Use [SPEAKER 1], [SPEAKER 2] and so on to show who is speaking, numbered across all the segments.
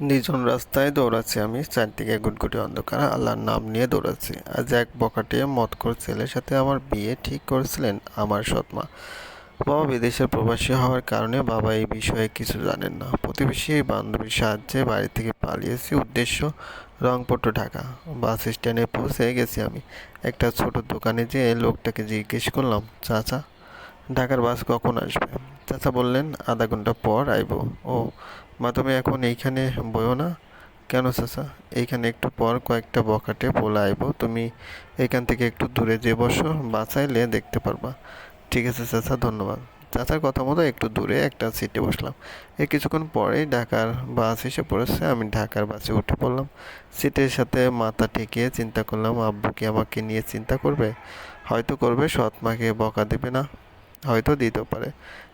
[SPEAKER 1] নির্জন রাস্তায় দৌড়াচ্ছি আমি। চারদিকে গুটগুটি অন্ধকার। আল্লাহর নাম নিয়ে দৌড়াচ্ছি। আজ এক বখাটে মতকর ছেলের সাথে আমার বিয়ে ঠিক করেছিলেন আমার সৎমা। বাবা বিদেশের প্রবাসী হওয়ার কারণে বাবা এই বিষয়ে কিছু জানেন না। প্রতিবেশী এই বান্ধবীর সাহায্যে বাড়ি থেকে পালিয়েছি। উদ্দেশ্য রংপট্ট ঢাকা। বাস স্ট্যান্ডে পৌঁছে গেছি আমি। একটা ছোট দোকানে যেয়ে লোকটাকে জিজ্ঞেস করলাম, চাচা, ঢাকার বাস কখন আসবে? চাচা বললেন, আধা ঘণ্টা পর আইব। ও, মা তুমি এখন এইখানে বইও না? কেন চাচা? এইখানে একটু পর কয়েকটা বকাটে পোলা আইব। তুমি এখান থেকে একটু দূরে যে বসো, বাঁচাইলে দেখতে পারবা। ঠিক আছে চাচা, ধন্যবাদ। চাচার কথা মতো একটু দূরে একটা সিটে বসলাম। এই কিছুক্ষণ পরেই ঢাকার বাস এসে পড়েছে। আমি ঢাকার বাসে উঠে পড়লাম। সিটের সাথে মাথা ঠেকিয়ে চিন্তা করলাম, আব্বু কি আমাকে নিয়ে চিন্তা করবে? হয়তো করবে, সৎ মাকে বকা দেবে না। হয়তো দিতে পারে।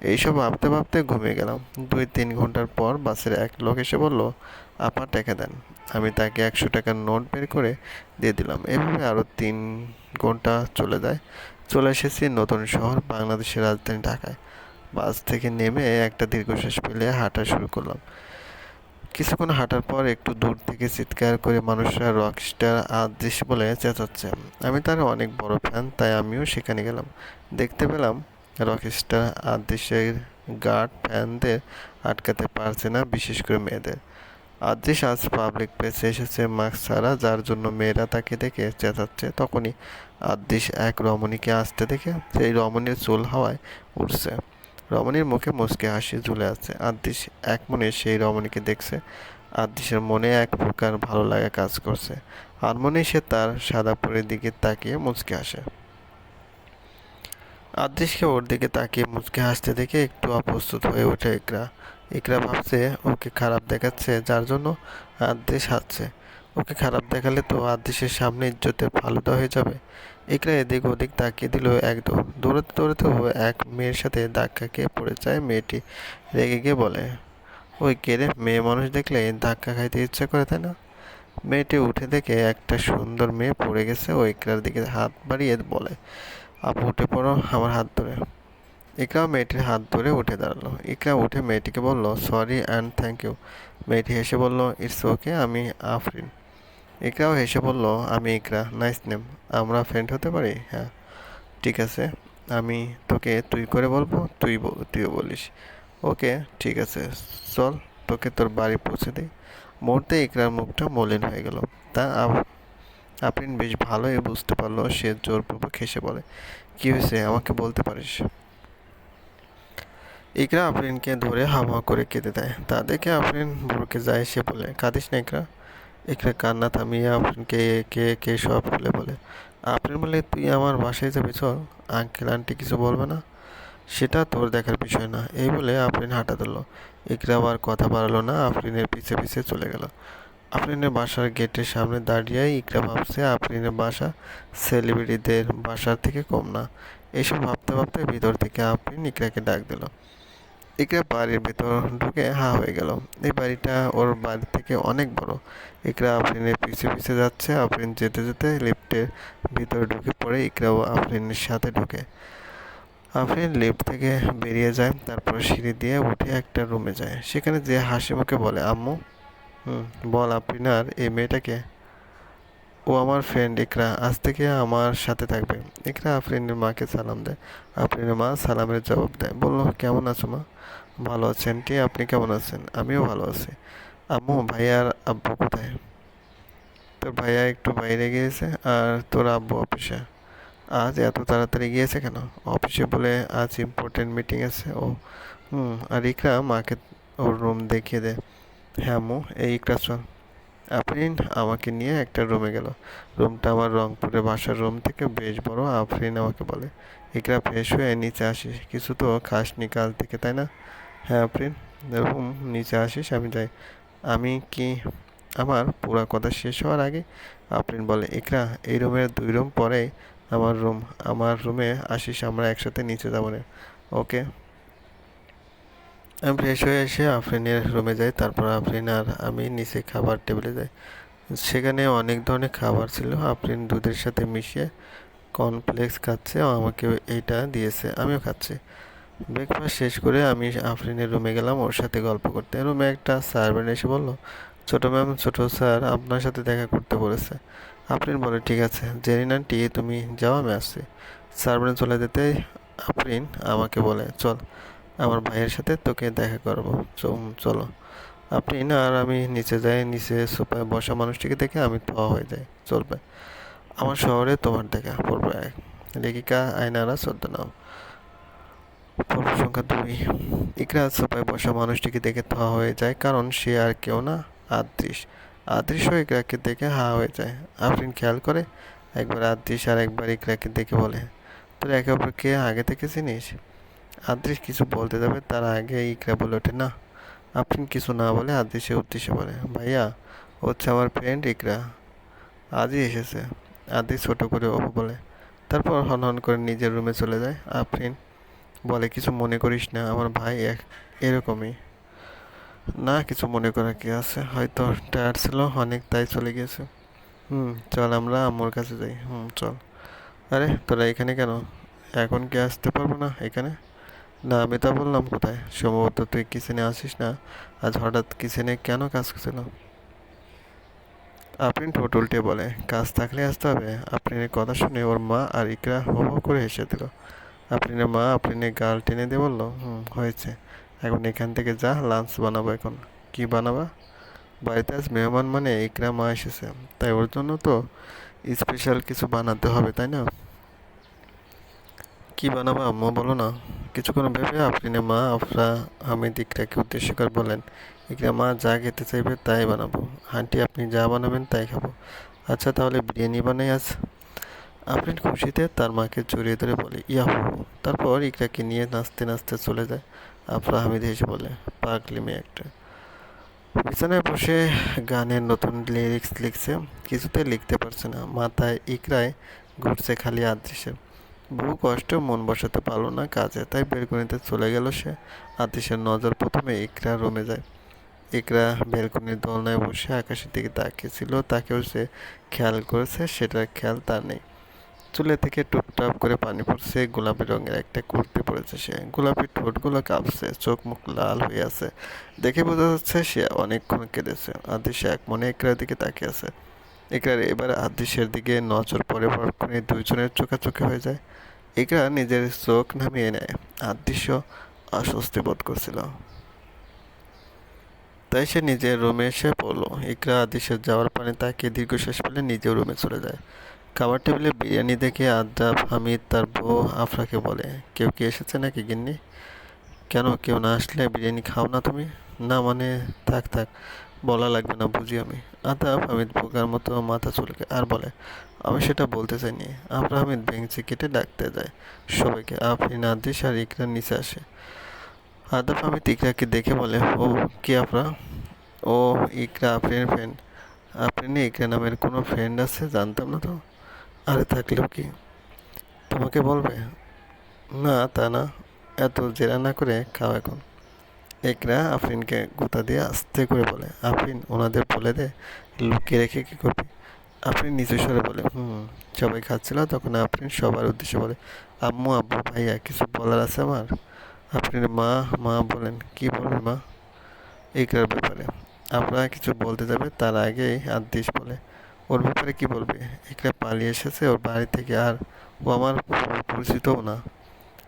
[SPEAKER 1] এইসব ভাবতে ভাবতে ঘুমিয়ে গেলাম। দুই তিন ঘণ্টার পর বাসের এক লোক এসে বলল, আপা, টাকা দেন। আমি তাকে একশো টাকার নোট বের করে দিয়ে দিলাম। এভাবে আরও তিন ঘণ্টা চলে যায়। চলে এসেছি নতুন শহর বাংলাদেশের রাজধানী ঢাকায়। বাস থেকে নেমে একটা দীর্ঘশ্বাস ফেলে হাঁটা শুরু করলাম। কিছুক্ষণ হাঁটার পর একটু দূর থেকে চিৎকার করে মানুষরা রকস্টার আদেশ বলে চেঁচাচ্ছে। আমি তার অনেক বড় ফ্যান, তাই আমিও সেখানে গেলাম। দেখতে পেলাম রকস্টার আদেশের গার্ড ফ্যানদের আটকাতে পারছে না, বিশেষ করে মেয়েদের। আদেশ আজ পাবলিক প্লেসে এসেছে মাস্ক ছাড়া, যার জন্য মেয়েরা তাকে দেখে চেঁচাচ্ছে। তখনই আদেশ এক রমণীকে আসতে দেখে সেই রমণীর চুল হাওয়ায় উঠছে রমণীর মুখে মুচকে হাসি ঝুলে আছে। আদিশ এক মনে সেই রমণীকে দেখছে। আদিশের মনে এক প্রকার ভালো লাগা কাজ করছে। আর মনে সে তার সাদা পরের দিকে তাকিয়ে মুচকে হাসে। আদিশকে ওর দিকে তাকিয়ে মুচকে হাসতে দেখে একটু অপ্রস্তুত হয়ে ওঠে ইকরা। একরা ভাবছে, ওকে খারাপ দেখাচ্ছে যার জন্য আদেশ হাসছে। ওকে খারাপ দেখালে তো আদেশের সামনে ইজ্জতের ফালুদা হয়ে যাবে। একরা এদিক ওদিক তাকিয়ে দিল এক দৌড় দৌড়াতে দৌড়াতে ও এক মেয়ের সাথে ধাক্কা খেয়ে পড়ে যায়। মেয়েটি রেগে গিয়ে বলে, ওই কেড়ে মেয়ে মানুষ দেখলে ধাক্কা খাইতে ইচ্ছা করে, তাই না? মেয়েটি উঠে দেখে একটা সুন্দর মেয়ে পড়ে গেছে ও ইকরার দিকে হাত বাড়িয়ে বলে আপু উঠে পড়ো আমার হাত ধরে। ইকরাও মেয়েটির হাত ধরে উঠে দাঁড়াল। ইকরা উঠে মেয়েটিকে বলল সরি অ্যান্ড থ্যাংক ইউ মেয়েটি হেসে বলল ইটস ওকে আমি আফরিন। ইকরাও হেসে বলল, আমি ইকরা নাইস নেম আমরা ফ্রেন্ড হতে পারি? হ্যাঁ। ঠিক আছে, আমি তোকে তুই করে বলব, তুই তুইও বলিস। ওকে ঠিক আছে, চল, তোকে তোর বাড়ি পৌঁছে দিই। মুহূর্তে ইকরার মুখটা মলিন হয়ে গেল। তা আফরিন বেশ ভালোই বুঝতে পারল, সে জোরপূর্বক হেসে বলে, কী হয়েছে? আমাকে বলতে পারিস? ইকরা আফরিনকে ধরে হাওয়া করে কেঁদে দেয়। তা দেখে আফরিন ভরকে যায়, সে বলে, কাঁদিস না ইকরা। ইকরা কান্না থামিয়ে আফরিনকে কে কে সব খুলে বলে, আফরিন বলে তুই আমার বাসায় যাবি, চল। আঙ্কেল, আন্টি কিছু বলবে না? সেটা তোর দেখার বিষয় না। এই বলে আফরিন হাঁটা ধরলো। ইকরা আবার কথা বাড়ালো না, আফরিনের পিছে পিছে চলে গেল। আফরিনের বাসার গেটের সামনে দাঁড়িয়ে ইকরা ভাবছে আফরিনের বাসা সেলিব্রিটিদের বাসার থেকে কম না। এইসব ভাবতে ভাবতে ভিতর থেকে আফরিন ইকরাকে ডাক দিল। ইকরা বাড়ির ভেতর ঢুকে হা হয়ে গেল। এই বাড়িটা ওর বাড়ি থেকে অনেক বড়। ইকরা আফরিনের পিছে পিছে যাচ্ছে। আফরিন যেতে যেতে লিফটের ভিতরে ঢুকে পড়ে ইকরাও আফরিনের সাথে ঢুকে। আফরিন লিফট থেকে বেরিয়ে যায় তারপর সিঁড়ি দিয়ে উঠে একটা রুমে যায়। সেখানে যে হাসি মুখে বলে, আম্মু হুম বল আফরিন আর এই মেয়েটাকে? ও আমার ফ্রেন্ড ইকরা, আজ থেকে আমার সাথে থাকবে। ইকরা, আফরিনের মাকে সালাম দেয় আফরিনের মা সালামের জবাব দেয়। বলল, কেমন আছো মা? ভালো আছেন টি আপনি কেমন আছেন? আমিও ভালো আছি। আম্মু ভাইয়ার আব্বু কোথায়? তোর ভাইয়া একটু বাইরে গিয়েছে আর তোর আব্বু অফিসে। আজ এত তাড়াতাড়ি গিয়েছে কেন? অফিসে বলে আজ ইম্পর্টেন্ট মিটিং আছে, ও। হুম, আর ইকরা, মাকে ওর রুম দেখিয়ে দেয় হ্যাঁ আম্মু এই ইকরা চল আফরিন আমাকে নিয়ে একটা রুমে গেল। রুমটা আমার রংপুরের বাসার রুম থেকে বেশ বড় আফরিন আমাকে বলে ইকরা ফ্রেশ হয়ে নিচে আসিস, কিছু তো খাসনি কাল থেকে, তাই না? হ্যাঁ আফরিন রুম নিচে আসিস, আমি যাই। আমি কি, আমার পুরা কথা শেষ হওয়ার আগে? আফরিন বলে ইকরা এই রুমের দুই রুম পরেই আমার রুম আমার রুমে আসিস, আমরা একসাথে নিচে যাব না। ওকে। আমি ফ্রেশ হয়ে এসে আফরিনের রুমে যাই, তারপর আফরিন আর আমি নিচে খাবার টেবিলে যাই। সেখানে অনেক ধরনের খাবার ছিল, আফরিন দুধের সাথে মিশিয়ে কর্নফ্লেক্স খাচ্ছে, ও আমাকে এইটা দিয়েছে, আমিও খাচ্ছি। ব্রেকফাস্ট শেষ করে আমি আফরিনের রুমে গেলাম, ওর সাথে গল্প করতে। রুমে একটা সার্ভেন্ট এসে বলল, ছোটো ম্যাম, ছোটো স্যার আপনার সাথে দেখা করতে বলেছে। আফরিন বলে, ঠিক আছে জেরিন আন্টি তুমি যাও, আমি আসছি। সার্ভেন্ট চলে যেতে, আফরিন আমাকে বলে, চল। আমার ভাইয়ের সাথে তোকে দেখা করব। চলো। না আর আমি নিচে যাই, নিচে সোফায় বসা মানুষটিকে দেখে আমি থ হয়ে যাই। চলবে। আমার শহরে তোমার দেখা পড়বে এক লেখিকা আয়নারা ছদ্মনাম পর্ব সংখ্যা দুই। ইকরা সোফায় বসা মানুষটিকে দেখে থ হয়ে যায়, কারণ সে আর কেউ না। আদৃশ। আদৃশ ইকরাকে দেখে হা হয়ে যায়। আফরিন খেয়াল করে, একবার আদৃশ আর একবার ইকরাকে দেখে বলে, তোর একে অপরকে আগে থেকে চিনিস? আদৃশ কিছু বলতে যাবে, তার আগে ইকরা বলে ওঠে, না আফরিন কিছু না বলে আদৃশের উদ্দেশ্যে বলে, ভাইয়া হচ্ছে আমার ফ্রেন্ড ইকরা। আজই এসেছে। আদি ছোট করে অপু বলে, তারপর হন হন করে নিজের রুমে চলে যায়। আফরিন বলে, কিছু মনে করিস না, আমার ভাই এক, এরকমই। না, কিছু মনে করা কি আছে? হয়তো টায়ার ছিল অনেক, তাই চলে গিয়েছে। হুম, চল আমরা আম্মুর কাছে যাই। হুম, চল। আরে, তোরা এখানে কেন? এখন কি আসতে পারব না এখানে? না, আমি তা বললাম কোথায়? সম্ভবত তুই কিচেনে আসিস না। আজ হঠাৎ কিচেনে কেন কাজ করছিল? আফরিন ঠোঁট উল্টে বলে, কাজ থাকলে আসতে হবে। আফরিনের কথা শুনে ওর মা আর ইকরা হো হো করে হেসে দিল। আফরিনের মা আফরিনের গাল টেনে দিয়ে বলল, হুম, হয়েছে। এখন এখান থেকে যা লাঞ্চ বানাবো এখন। কি বানাবা? বাড়িতে আজ মেহমান মানে ইকরা মা এসেছে। তাই ওর জন্য তো স্পেশাল কিছু বানাতে হবে, তাই না? কি বানাবা, আম্মা, বলো না। কিছুক্ষণ ভেবে আফরিনের মা আফরা হামিদ ইকরাকে উদ্দেশ্য করে বলেন ইকরা মা যা খেতে চাইবে তাই বানাবো। আন্টি, আপনি যা বানাবেন তাই খাব। আচ্ছা তাহলে বিরিয়ানি বানাই আজ। আফরিন খুশিতে তার মাকে জড়িয়ে ধরে বলে, ইয়াহু। তারপর ইকরাকে নিয়ে নাচতে নাচতে চলে যায় আফরা হামিদ হেসে বলে, পাগলি মেয়ে একটা। বিছানায় বসে গানের নতুন লিরিক্স লিখছে, কিছুতে লিখতে পারছে না। মাথায় ইকরায় ঘুরছে খালি আদৃশ্যের বহু কষ্ট মন বসাতে পারল না কাজে, তাই বেলকনিতে চলে গেল সে। আতিশের নজর প্রথমে ইকরা রমে যায়। ইকরা বেলকনির দোলনায় বসে আকাশের দিকে তাকিয়েছিল, তাকেও সে খেয়াল করেছে সেটার খেয়াল তার নেই। চুলে থেকে টুপটাপ করে পানি পড়ছে, গোলাপি রঙের একটা কুর্তি পরেছে সে। গোলাপি ঠোঁটগুলো কাঁপছে, চোখ মুখ লাল হয়ে আছে। দেখে বোঝা যাচ্ছে সে অনেকক্ষণ কেঁদেছে। আদিশ এক মনে একরার দিকে তাকিয়ে আছে। একরার এবার আদিশের দিকে নজর পরে পরক্ষণে দুইজনের চোখাচোখি হয়ে যায়। একরা নিজের চোখ নামিয়ে নেয়। আদৃশ্য অস্বস্তি বোধ করছিল। তাই সে নিজের রুমে এসে পড়ল। ইকরা আদিশের যাওয়ার পানে তাকে দীর্ঘশ্বাস ফেলে নিজের রুমে চলে যায়। খাবার টেবিলে বিরিয়ানি দেখে আদ্রাব, হামিদ তার বউ আফরাকে বলে, কেউ কি এসেছে নাকি গিন্নি? কেন? কেউ না আসলে বিরিয়ানি খাও না তুমি? না মানে থাক থাক। বলা লাগবে না, বুঝি আমি। আদাব হামিদ বোকার মতো মাথা চুলকে আর বলে, আমি সেটা বলতে চাইনি। আফরা হামিদ বেঞ্চি কেটে ডাকতে যায় সবাইকে। আফরিন, আদিস আর ইকরার নিচে আসে। আদাব হামিদ ইকরাকে দেখে বলে, ও, কি আফরা? ও, ইকরা আফরিনের ফ্রেন্ড আফরিনে ইকরা নামের কোনো ফ্রেন্ড আছে? জানতাম না তো। আরে থাকলেও কি? তোমাকে বলবে? না, তা না। এত জেরা না করে খাও এখন। একরা আফরিনকে গুতা দিয়ে আস্তে করে বলে, আফরিন, ওনাদের বলে দে, লুকিয়ে রেখে কী করবি? আফরিন নিচু স্বরে বলে, হুম, সবাই খাচ্ছিল, তখন আফরিন সবার উদ্দেশ্যে বলে, আম্মু, আব্বু, ভাইয়া, কিছু বলার আছে আমার? আফরিনের মা মা বলেন, কি বলবেন মা? একরার ব্যাপারে আপনারা কিছু বলতে যাবে, তার আগেই আদেশ বলে, ওর ব্যাপারে কি বলবে? একরা পালিয়ে এসেছে, ওর বাড়ি থেকে, আর ও আমার পরিচিতও না।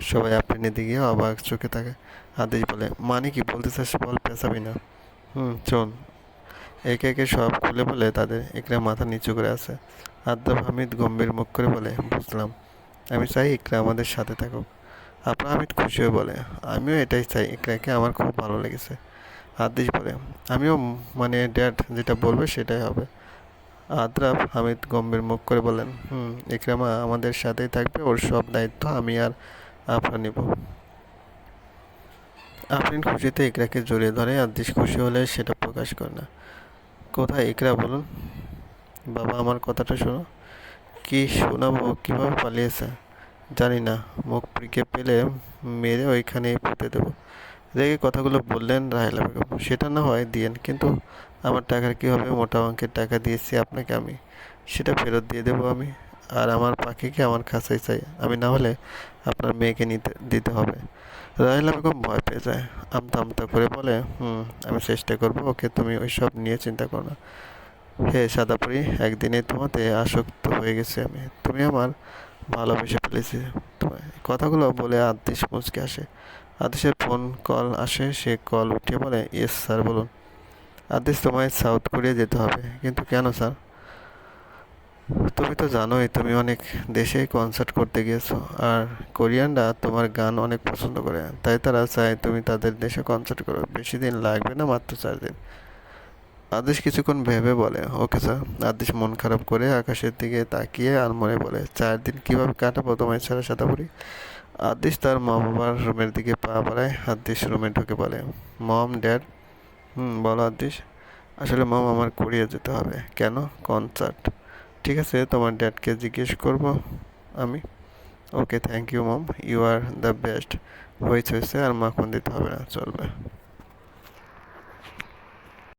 [SPEAKER 1] সবাই আফরিনের দিকে অবাক চোখে থাকে আদেশ বলে মানে কি বলতে চাস বল, পেঁচাবি না। হুম চল একে একে সব খুলে বলে তাদের একরা মাথা নিচু করে আছে। আদ্দাব হামিদ গম্ভীর মুখ করে বলে, বুঝলাম। আমি চাই ইকরা আমাদের সাথে থাকুক। আপনার হামিদ খুশি হয়ে বলে, আমিও এটাই চাই ইকরাকে আমার খুব ভালো লেগেছে। আদেশ বলে, আমিও মানে ড্যাড, যেটা বলবে সেটাই হবে। আদ্রাব হামিদ গম্ভীর মুখ করে বলেন, হুম, ইকরামা আমাদের সাথেই থাকবে, ওর সব দায়িত্ব আমি আর আপনার নেব। আফরিন খুশিতে ইকরাকে জড়িয়ে ধরে আদেশ খুশি হলে সেটা প্রকাশ করে না। কোথায় ইকরা, বলুন? বাবা, আমার কথাটা শোনো। কি শোনাবো, কীভাবে পালিয়েছে? জানি না। মুখ পিকে পেলে মেরে ওইখানে পুঁতে দেবো। রেগে কথাগুলো বললেন রাহেলা বেগম। সেটা না হয় দিয়েন, কিন্তু আমার টাকার কী হবে? মোটা অঙ্কের টাকা দিয়েছি আপনাকে আমি। সেটা ফেরত দিয়ে দেবো আমি। আর আমার পাখিকে আমার কাছেই চাই। আমি না হলে আপনার মেয়েকে নিতে, দিতে হবে। রাহেলা বেগম ভয় পেয়ে যায়। আমতা আমতা করে বলে, হুম, আমি চেষ্টা করব, ওকে তুমি ওই সব নিয়ে চিন্তা করো না। হে সাদাপুরি, একদিনে তোমাতে আসক্ত হয়ে গেছি আমি। তুমি আমার ভালোবেসে ফেলেছি তোমায়। কথাগুলো বলে আদেশ মুচকে আসে। আদেশের ফোন কল আসে, সে কল উঠিয়ে বলে, ইয়েস স্যার, বলুন। আদেশ তোমায় সাউথ কোরিয়া যেতে হবে। কিন্তু কেন স্যার? তুমি তো জানোই, তুমি অনেক দেশেই কনসার্ট করতে গিয়েছো। আর কোরিয়ানরা তোমার গান অনেক পছন্দ করে, তাই তারা চায় তুমি তাদের দেশে কনসার্ট করো। বেশি দিন লাগবে না মাত্র চার দিন। আদেশ কিছুক্ষণ ভেবে বলে, ওকে স্যার। আদেশ মন খারাপ করে আকাশের দিকে তাকিয়ে আর মনে বলে, চার দিন কীভাবে কাটাবো তোমায় ছাড়া সাদা পড়ি আদেশ তার মা বাবার রুমের দিকে পা বাড়ায়, আদেশ রুমে ঢুকে বলে, মম, ড্যাড? হুম, বলো আদেশ। আসলে মম, আমার কোরিয়া যেতে হবে। কেন? কনসার্ট ঠিক আছে, তোমার ড্যাডকে জিজ্ঞেস করব আমি। Okay thank you mom you are the best হয়েছে হয়েছে আর মাখন দিতে হবে না, চলবে।